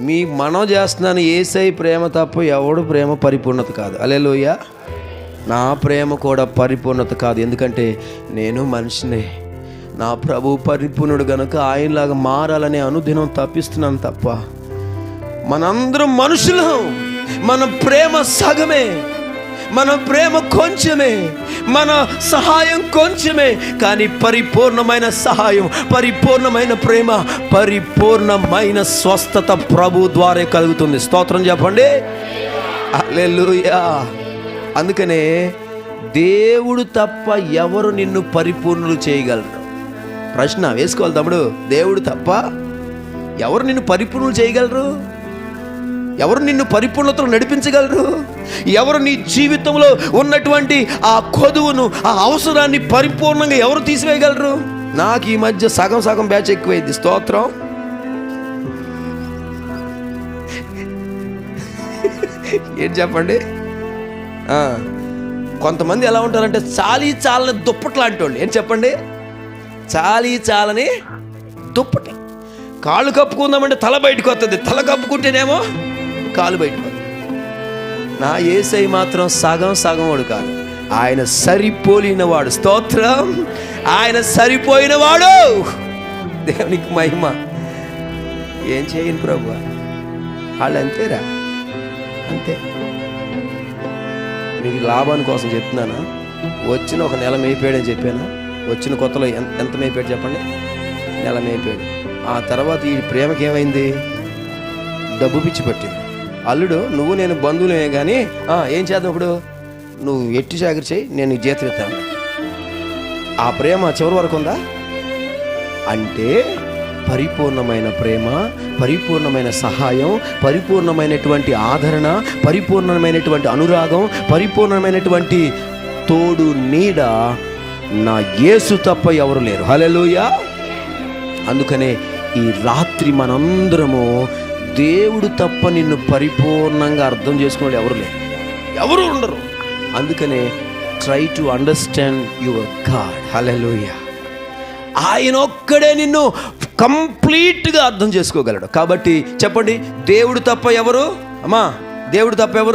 మీ మనం చేస్తున్నాను ఏసై ప్రేమ తప్ప ఎవడు ప్రేమ పరిపూర్ణత కాదు. అలెలోయ నా ప్రేమ కూడా పరిపూర్ణత కాదు. ఎందుకంటే నేను మనిషినే. నా ప్రభు పరిపూర్ణుడు గనుక ఆయనలాగా మారాలనే అనుదినం తప్పిస్తున్నాను తప్ప మనందరం మనుషులం. మన ప్రేమ సగమే. మన ప్రేమ కొంచెమే మన సహాయం కొంచెమే కానీ పరిపూర్ణమైన సహాయం పరిపూర్ణమైన ప్రేమ పరిపూర్ణమైన స్వస్థత ప్రభు ద్వారా కలుగుతుంది. స్తోత్రం చెప్పండి. అల్లెలుయా అందుకనే దేవుడు తప్ప ఎవరు నిన్ను పరిపూర్ణులు చేయగలరు? ప్రశ్న వేసుకోవాలి తమ్ముడు. దేవుడు తప్ప ఎవరు నిన్ను పరిపూర్ణులు చేయగలరు? ఎవరు నిన్ను పరిపూర్ణతలో నడిపించగలరు? ఎవరు నీ జీవితంలో ఉన్నటువంటి ఆ కొదువును ఆ అవసరాన్ని పరిపూర్ణంగా ఎవరు తీసివేయగలరు? నాకు ఈ మధ్య సగం సగం బ్యాచ్ ఎక్కువైంది. స్తోత్రం. ఏం చెప్పండి? కొంతమంది ఎలా ఉంటారంటే చాలీ చాలని దుప్పట్లు లాంటి వాళ్ళు ఏం చెప్పండి? చాలీ చాలని దుప్పటి కాళ్ళు కప్పుకుందామంటే తల బయటకు వస్తుంది. తల కప్పుకుంటేనేమో కాలు బయటకు నా ఏసై మాత్రం సగం సగం వాడు కాదు. ఆయన సరిపోలినవాడు. స్తోత్రం. ఆయన సరిపోయినవాడు. దేవునికి మహిమ. ఏం చేయను ప్రభు? వాళ్ళు అంతేరా? అంతే. మీకు లాభాని కోసం చెప్తున్నానా? వచ్చిన ఒక నెల మేపాడని చెప్పాను? వచ్చిన కొత్తలో ఎంత ఎంత మేపాడు చెప్పండి? నెల మేపాడు. ఆ తర్వాత ఈ ప్రేమకి ఏమైంది డబ్బు పిచ్చి పట్టింది. అల్లుడు నువ్వు నేను బంధువులే కానీ ఏం చేద్దాం ఇప్పుడు? నువ్వు ఎట్టి చాకరి చేయి నేను నీకు జీతం ఇస్తాను ఆ ప్రేమ చివరి వరకు ఉందా? అంటే పరిపూర్ణమైన ప్రేమ పరిపూర్ణమైన సహాయం పరిపూర్ణమైనటువంటి ఆదరణ పరిపూర్ణమైనటువంటి అనురాగం పరిపూర్ణమైనటువంటి తోడు నీడ నా యేసు తప్ప ఎవరు లేరు. హల్లెలూయా! అందుకనే ఈ రాత్రి మనందరము దేవుడు తప్ప నిన్ను పరిపూర్ణంగా అర్థం చేసుకునే ఎవరు లేరు. ఎవరు ఉండరు. అందుకనే try to understand your god hallelujah ఆయన ఒక్కడే నిన్ను కంప్లీట్గా అర్థం చేసుకోగలడు. కాబట్టి చెప్పండి దేవుడు తప్ప ఎవరు? అమ్మా దేవుడు తప్ప ఎవరు?